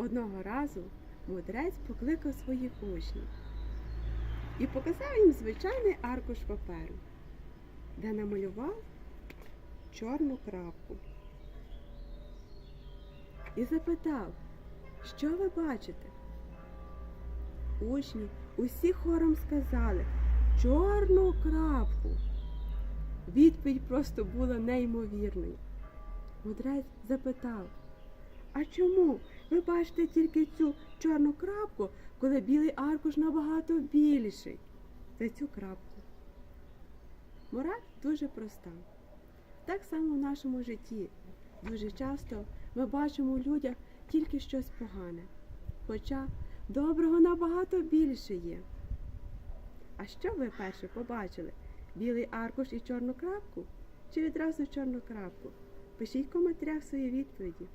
Одного разу мудрець покликав своїх учнів і показав їм звичайний аркуш паперу, де намалював чорну крапку. І запитав, що ви бачите? Учні усі хором сказали чорну крапку. Відповідь просто була неймовірною. Мудрець запитав, а чому ви бачите тільки цю чорну крапку, коли білий аркуш набагато більший за цю крапку? Мораль дуже проста. Так само в нашому житті. Дуже часто ми бачимо у людях тільки щось погане, хоча доброго набагато більше є. А що ви перше побачили? Білий аркуш і чорну крапку? Чи відразу чорну крапку? Пишіть в коментарях свої відповіді.